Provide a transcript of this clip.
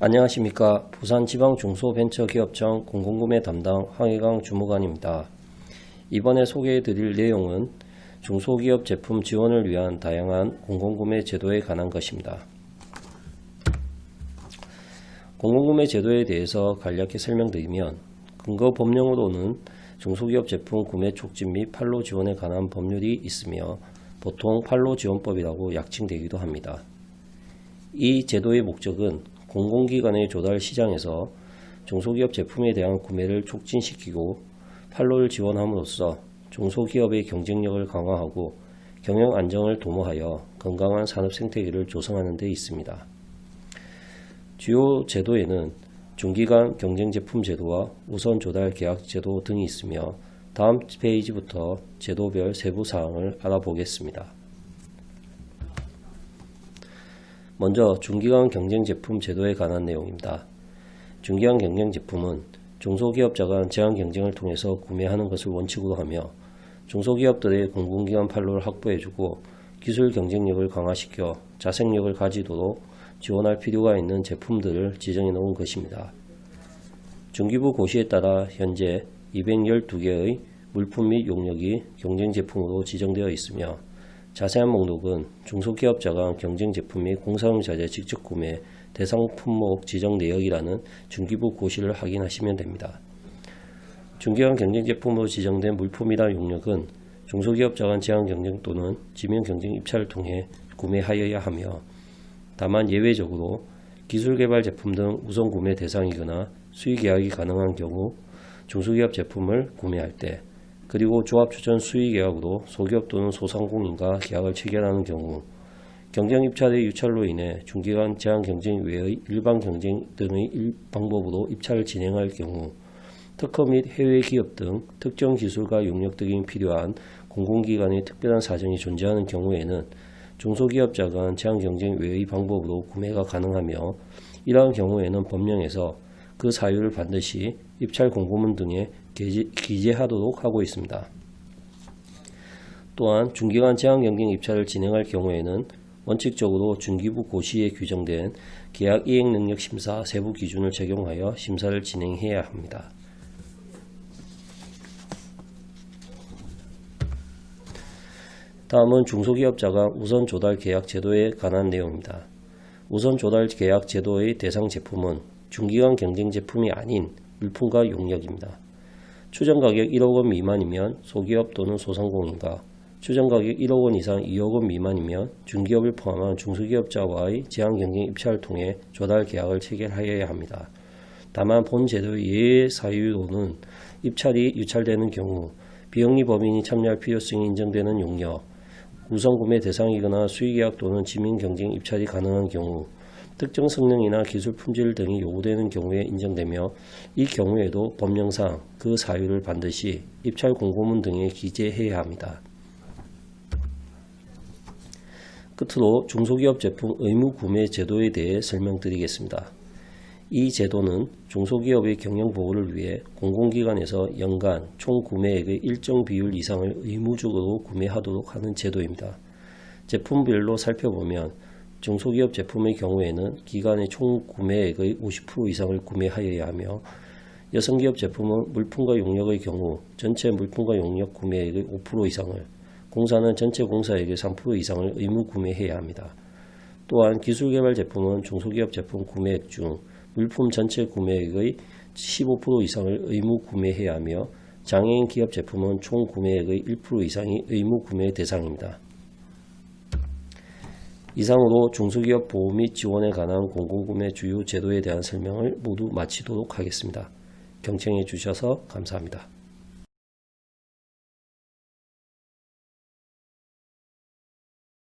안녕하십니까. 부산지방중소벤처기업청 공공구매 담당 황혜강 주무관입니다. 이번에 소개해 드릴 내용은 중소기업 제품 지원을 위한 다양한 공공구매 제도에 관한 것입니다. 공공구매 제도에 대해서 간략히 설명드리면 근거 법령으로는 중소기업 제품 구매 촉진 및 판로 지원에 관한 법률이 있으며 보통 판로 지원법이라고 약칭되기도 합니다. 이 제도의 목적은 공공기관의 조달 시장에서 중소기업 제품에 대한 구매를 촉진시키고 판로를 지원함으로써 중소기업의 경쟁력을 강화하고 경영 안정을 도모하여 건강한 산업 생태계를 조성하는 데 있습니다. 주요 제도에는 중기간 경쟁 제품 제도와 우선 조달 계약 제도 등이 있으며 다음 페이지부터 제도별 세부 사항을 알아보겠습니다. 먼저 중기간 경쟁 제품 제도에 관한 내용입니다. 중기간 경쟁 제품은 중소기업자 간 제한 경쟁을 통해서 구매하는 것을 원칙으로 하며 중소기업들의 공공기관 판로를 확보해주고 기술 경쟁력을 강화시켜 자생력을 가지도록 지원할 필요가 있는 제품들을 지정해 놓은 것입니다. 중기부 고시에 따라 현재 212개의 물품 및 용역이 경쟁 제품으로 지정되어 있으며 자세한 목록은 중소기업자 간 경쟁 제품 및 공사용 자재 직접 구매 대상 품목 지정 내역이라는 중기부 고시를 확인하시면 됩니다. 중기간 경쟁 제품으로 지정된 물품이나 용역은 중소기업자 간 제한 경쟁 또는 지명 경쟁 입찰을 통해 구매하여야 하며 다만 예외적으로 기술 개발 제품 등 우선 구매 대상이거나 수의 계약이 가능한 경우 중소기업 제품을 구매할 때 그리고 조합 추천 수의 계약으로 소기업 또는 소상공인과 계약을 체결하는 경우 경쟁 입찰의 유찰로 인해 중기간 제한 경쟁 외의 일반 경쟁 등의 일 방법으로 입찰을 진행할 경우 특허 및 해외 기업 등 특정 기술과 용역 등이 필요한 공공기관의 특별한 사정이 존재하는 경우에는 중소기업자 간 제한 경쟁 외의 방법으로 구매가 가능하며 이러한 경우에는 법령에서 그 사유를 반드시 입찰 공고문 등에 기재- 기재하도록 하고 있습니다. 또한 중기간 제한 경쟁 입찰을 진행할 경우에는 원칙적으로 중기부 고시에 규정된 계약 이행 능력 심사 세부 기준을 적용하여 심사를 진행해야 합니다. 다음은 중소기업자가 우선 조달 계약 제도에 관한 내용입니다. 우선 조달 계약 제도의 대상 제품은 중기간 경쟁 제품이 아닌 물품과 용역입니다. 추정 가격 1억 원 미만이면 소기업 또는 소상공인과 추정 가격 1억 원 이상 2억 원 미만이면 중기업을 포함한 중소기업자와의 제한 경쟁 입찰을 통해 조달 계약을 체결하여야 합니다. 다만 본 제도의 예외 사유로는 입찰이 유찰되는 경우 비영리 법인이 참여할 필요성이 인정되는 용역, 우선 구매 대상이거나 수의계약 또는 지민 경쟁 입찰이 가능한 경우 특정 성능이나 기술 품질 등이 요구되는 경우에 인정되며 이 경우에도 법령상 그 사유를 반드시 입찰 공고문 등에 기재해야 합니다. 끝으로 중소기업 제품 의무 구매 제도에 대해 설명드리겠습니다. 이 제도는 중소기업의 경영 보호를 위해 공공기관에서 연간 총 구매액의 일정 비율 이상을 의무적으로 구매하도록 하는 제도입니다. 제품별로 살펴보면 중소기업 제품의 경우에는 기관의 총 구매액의 50% 이상을 구매하여야 하며 여성기업 제품은 물품과 용역의 경우 전체 물품과 용역 구매액의 5% 이상을 공사는 전체 공사액의 3% 이상을 의무 구매해야 합니다. 또한 기술개발 제품은 중소기업 제품 구매액 중 물품 전체 구매액의 15% 이상을 의무 구매해야 하며 장애인 기업 제품은 총 구매액의 1% 이상이 의무 구매 대상입니다. 이상으로 중소기업 보호 및 지원에 관한 공공구매 주요 제도에 대한 설명을 모두 마치도록 하겠습니다. 경청해 주셔서 감사합니다.